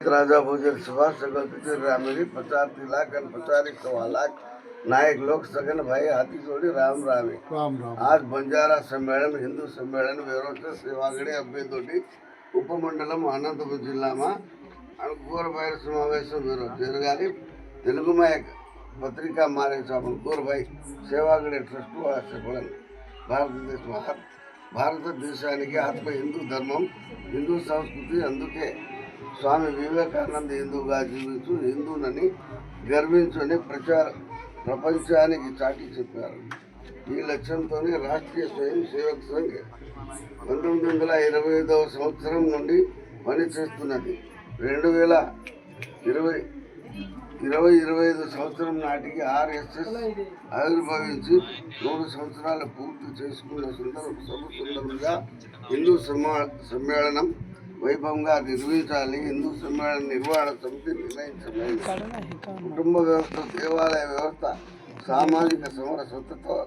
राजा भोजन सुभाष सगल पिछड़ रामेरी पचार तिलाक और पचारी सवा लाख नायक लोक सगन भाई हाथी जोड़ी राम रामे రామ్ రామ్ आज బంజారా సమ్మేళనం హిందూ సమ్మేళనం వేరొక సేవాగడి అభ్యర్థి ఉపమండలం అనంతపురం జిల్లామా అనుకూరబాయి సమావేశం వీరు జరగాలి తెలుగు మాయక్ పత్రికా మారే చాపం కూరబాయి సేవాగడి ట్రస్ట్ ఆశపడన్ భారతదేశం ఆత్- భారతదేశానికి ఆత్మ హిందూ ధర్మం హిందూ సంస్కృతి అందుకే స్వామి వివేకానంద హిందూగా జీవించు హిందువునని గర్వించుని ప్రచార ప్రపంచానికి చాటి చెప్పారు. ఈ లక్ష్యంతోనే రాష్ట్రీయ స్వయం సేవక్ సంఘ్ పంతొమ్మిది వందల ఇరవై ఐదవ సంవత్సరం నుండి పనిచేస్తున్నది. రెండు వేల ఇరవై ఇరవై ఇరవై ఐదు సంవత్సరం నాటికి ఆర్ఎస్ఎస్ ఆవిర్భవించి మూడు సంవత్సరాలు పూర్తి చేసుకున్న సుందర సభ హిందూ సమ్మా సమ్మేళనం వైభవంగా నిర్వహించాలి. హిందూ సమ్మేళన నిర్వహణ సమితి నిర్ణయించలేదు కుటుంబ వ్యవస్థ దేవాలయ వ్యవస్థ సామాజిక సమరసతతో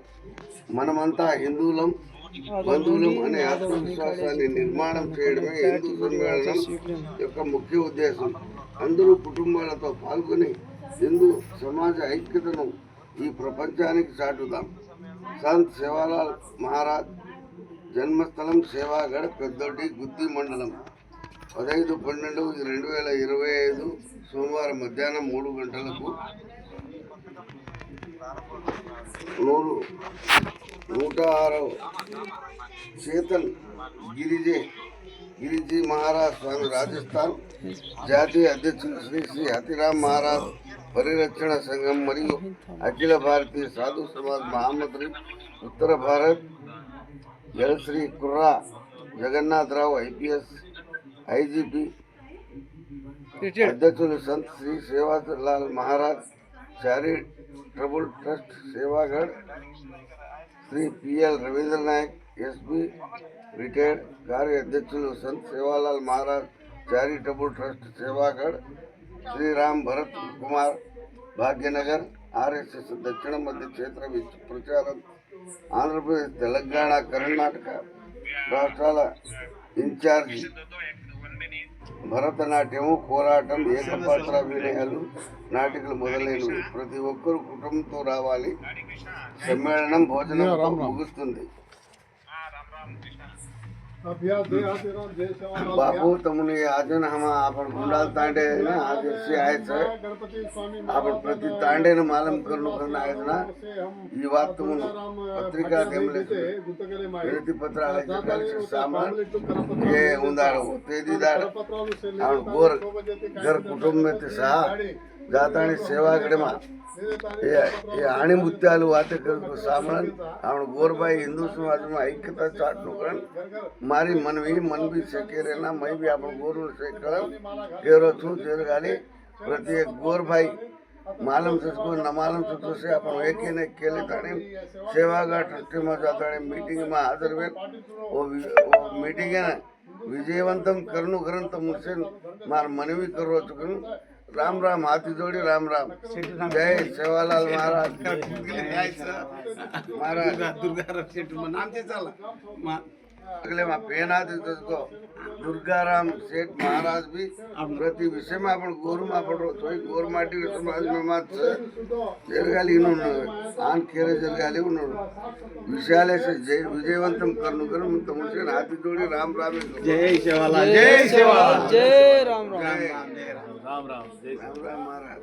మనమంతా హిందువులం బంధువులం అనే ఆత్మవిశ్వాసాన్ని నిర్మాణం చేయడమే హిందూ సమ్మేళనం యొక్క ముఖ్య ఉద్దేశం. అందరూ కుటుంబాలతో పాల్గొని హిందూ సమాజ ఐక్యతను ఈ ప్రపంచానికి చాటుదాం. సంత్ సేవాలాల్ మహారాజ్ జన్మస్థలం సేవాగఢ్ పెద్దొడ్డి గుత్తి మండలం. పదహైదు పన్నెండు రెండు వేల ఇరవై ఐదు సోమవారం మధ్యాహ్నం మూడు గంటలకు నూరు నూట ఆరు చేతన్ గిరిజే గిరిజీ మహారాజ్ స్వామి రాజస్థాన్ జాతీయ అధ్యక్షులు శ్రీ శ్రీ హతిరామ్ మహారాజ్ పరిరక్షణ సంఘం మరియు అఖిల భారతీయ సాధు సమాజ్ మహామంత్రి ఉత్తర భారత్ జలశ్రీ కుర్రా జగన్నాథరావు ఐపీఎస్ ఐజీపీ అధ్యక్షులు Sant Shri Sevalal Maharaj charitable trust Sevagadh Shri PL Ravindra Naik SP retired కార్యాధ్యక్షులు Sant Sevalal Maharaj charitable trust Sevagadh Sriram Bharat Kumar Bhagyanagar RSS దక్షిణ మధ్య క్షేత్ర విశ్వ ప్రచారం ఆంధ్రప్రదేశ్ తెలంగాణ కర్ణాటక రాష్ట్రాల ఇన్ఛార్జి భరతనాట్యము పోరాటం ఏకపాత్ర అభినయాలు నాటికలు మొదలైనవి. ప్రతి ఒక్కరు కుటుంబంతో రావాలి. సమ్మేళనం భోజనం ముగుస్తుంది. બાપુ તમને આજન હમા આપણ ગુંડાલ તાંડે ને આજે સે આય છે. આપણ પ્રતિ તાંડે ને માલમ કરનો કરના આય ના. ઈ વાત તમને પત્રિકા તેમલે છે. વિનંતી પત્ર આય છે કાલે સામાન એ ઉંદાળો તે દીદાર આપણ ગોર ઘર કુટુંબ ને તે સા જાતાણી સેવાગઢમાં એ આણી મુત્યાલું વાતે કરતું સાંભળન. આપણે ગોરભાઈ હિન્દુ સમાજમાં એકતા ચાટનું કરણ. મારી મનવી મનવી શેકેરેના મય બી આપણે ગોરનું શેકરણ ઘેરો છું જેરગાડી પ્રત્યેક ગોરભાઈ, માલમ થતું ન માલમ થતું છે પણ એક કેલે તાણી સેવાગા ટ્રસ્ટીમાં જાતાણે મીટિંગમાં હાજર વેલ ઓ મીટિંગે વિજયવંતમ કરનું ગ્રંથ મુસેન માર મનવી કરવો ચૂકનું राम राम हाथी जोड़ी राम राम. जय सेवालाल महाराज. महाराज. दुर्गाराम शेट नाम ते चाला. अगले में पेना देते उसको दुर्गाराम सेठ महाराज भी प्रति विषय में अपन गोरु में पड़ रहा तो गोर माटी समाज में मत जरगाली उन्होंने आन खेरे जरगाली उन्होंने विशाल से जय विजयवंतम करनु करम तमुसे हाथी जोड़ी राम राम जय सेवाला जय सेवाला जय राम राम राम राम राम राम महाराज